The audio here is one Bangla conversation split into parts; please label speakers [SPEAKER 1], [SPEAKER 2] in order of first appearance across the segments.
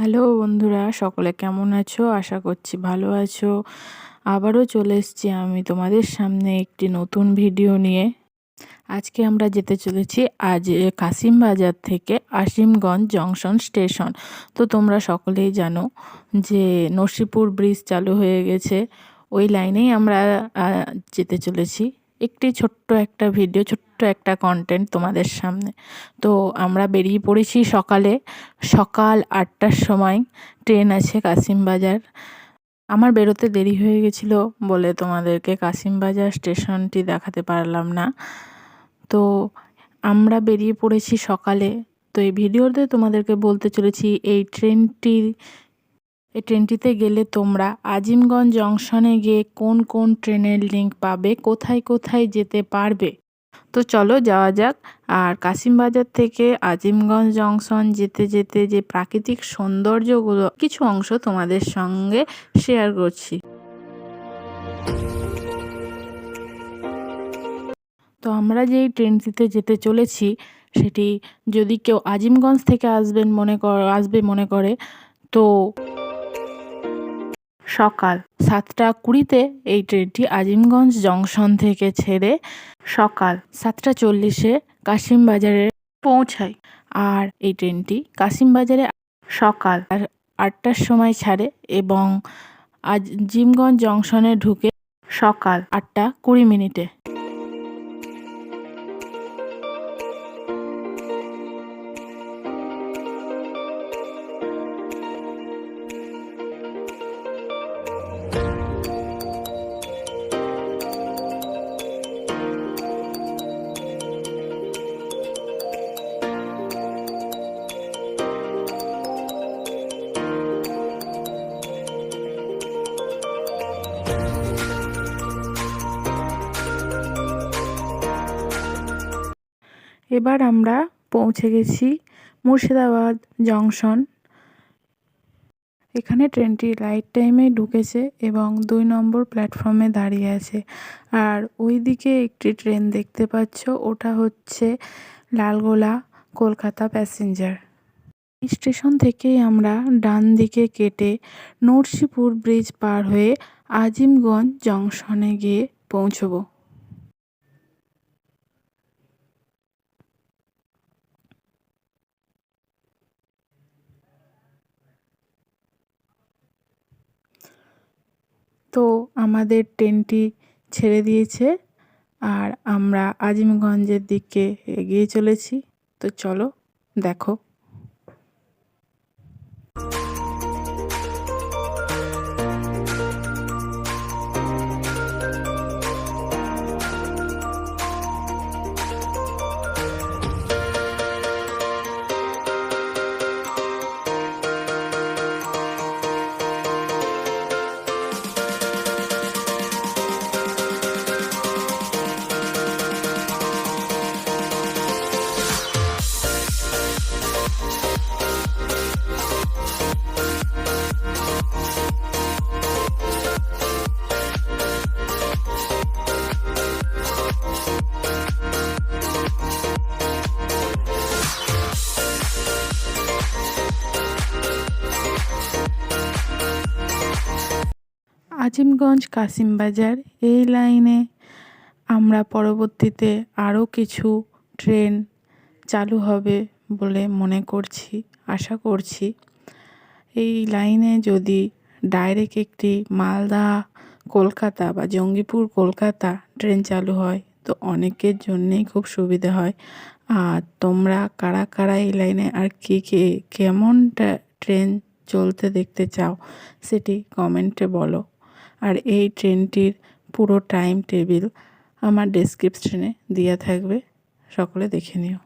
[SPEAKER 1] হ্যালো বন্ধুরা, সকলে কেমন আছো? আশা করছি ভালো আছো। আবারও চলে এসেছি আমি তোমাদের সামনে একটি নতুন ভিডিও নিয়ে। আজকে আমরা যেতে চলেছি আজ কাশিম বাজার থেকে আসিমগঞ্জ জংশন স্টেশন। তো তোমরা সকলেই জানো যে নরসিপুর ব্রিজ চালু হয়ে গেছে। ওই লাইনেই আমরা যেতে চলেছি। একটি ছোট্ট একটা ভিডিও, ছোট্ট একটা কন্টেন্ট তোমাদের সামনে। তো আমরা বেরিয়ে পড়েছি সকালে। সকাল আটটার সময় ট্রেন আছে কাশিমবাজার আমার বেরোতে দেরি হয়ে গেছিল বলে তোমাদেরকে কাশিমবাজার স্টেশনটি দেখাতে পারলাম না। তো আমরা বেরিয়ে পড়েছি সকালে। তো এই ভিডিওতে তোমাদেরকে বলতে চলেছি, এই ট্রেনটি এই ট্রেনটিতে গেলে তোমরা আজিমগঞ্জ জংশনে গিয়ে কোন কোন ট্রেনের লিঙ্ক পাবে, কোথায় কোথায় যেতে পারবে? তো চলো যাওয়া যাক। আর কাশিমবাজার থেকে আজিমগঞ্জ জংশন যেতে যেতে যে প্রাকৃতিক সৌন্দর্যগুলো, কিছু অংশ তোমাদের সঙ্গে শেয়ার করছি। তো আমরা যেই ট্রেনটিতে যেতে চলেছি, সেটি যদি কেউ আজিমগঞ্জ থেকে আসবেন মনে কর, আসবে মনে করে, তো সকাল সাতটা কুড়িতে এই ট্রেনটি আজিমগঞ্জ জংশন থেকে ছেড়ে সকাল সাতটা চল্লিশে কাশিমবাজারে পৌঁছায়। আর এই ট্রেনটি কাশিমবাজারে সকাল আর আটটার সময় ছাড়ে এবং আজিমগঞ্জ জংশনে ঢুকে সকাল আটটা কুড়ি মিনিটে। এবার আমরা পৌঁছে গেছি মুর্শিদাবাদ জংশন। এখানে ট্রেনটি রাইট টাইমে ঢুকেছে এবং দুই নম্বর প্ল্যাটফর্মে দাঁড়িয়ে আছে। আর ওই দিকে একটি ট্রেন দেখতে পাচ্ছ, ওটা হচ্ছে লালগোলা কলকাতা প্যাসেঞ্জার। স্টেশন থেকেই আমরা ডান দিকে কেটে নরসিপুর ব্রিজ পার হয়ে আজিমগঞ্জ জংশনে গিয়ে পৌঁছবো তো আমাদের ট্রেনটি ছেড়ে দিয়েছে আর আমরা আজিমগঞ্জের দিকে এগিয়ে চলেছি। তো চলো দেখো। আজিমগঞ্জ কাশিমবাজার, এই লাইনে আমরা পরবর্তীতে আরও কিছু ট্রেন চালু হবে বলে মনে করছি, আশা করছি। এই লাইনে যদি ডাইরেক্ট একটি মালদা, কলকাতা বা জঙ্গিপুর, কলকাতা ট্রেন চালু হয়, তো অনেকের জন্যেই খুব সুবিধা হয়। আর তোমরা কারা কারা এই লাইনে আর কে কে, কেমনটা ট্রেন চলতে দেখতে চাও সেটি কমেন্টে বলো। আর এই ট্রেনটির পুরো টাইম টেবিল আমার ডেসক্রিপশনে দেওয়া থাকবে। সকলে দেখে নিও।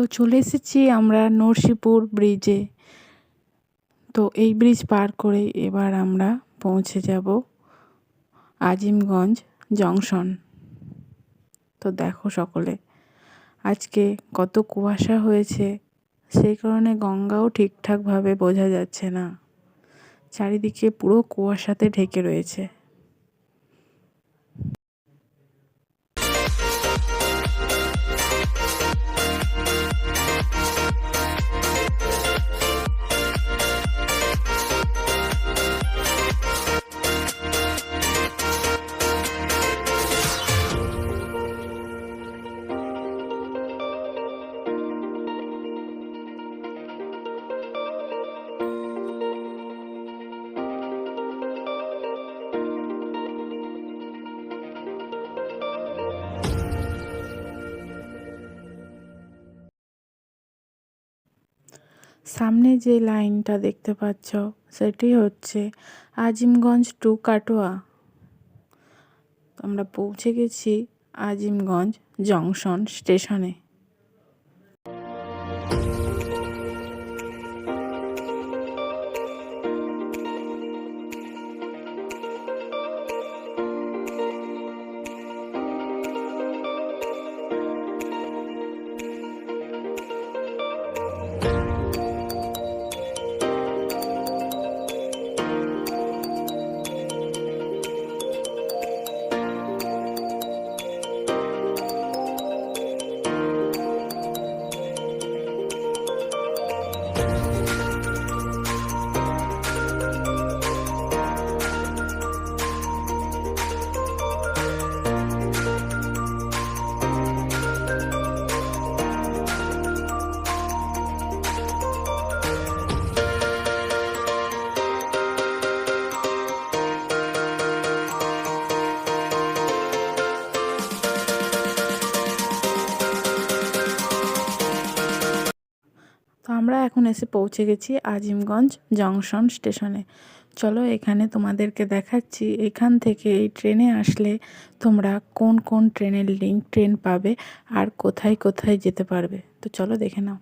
[SPEAKER 1] তো চলে এসেছি আমরা নরসিপুর ব্রিজে তো এই ব্রিজ পার করে এবার আমরা পৌঁছে যাব আজিমগঞ্জ জংশন তো দেখো সকলে, আজকে কত কুয়াশা হয়েছে, সেই কারণে গঙ্গাও ঠিকঠাকভাবে বোঝা যাচ্ছে না। চারিদিকে পুরো কুয়াশাতে ঢেকে রয়েছে। সামনে যে লাইনটা দেখতে পাচ্ছ, সেটি হচ্ছে আজিমগঞ্জ টু কাটোয়া। আমরা পৌঁছে গেছি আজিমগঞ্জ জংশন স্টেশনে। thank you এখন এসে পৌঁছে গেছি আজিমগঞ্জ জংশন স্টেশনে। চলো এখানে তোমাদেরকে দেখাচ্ছি, এখান থেকে এই ট্রেনে আসলে তোমরা কোন কোন ট্রেনের লিঙ্ক ট্রেন পাবে আর কোথায় কোথায় যেতে পারবে। তো চলো দেখে নাও।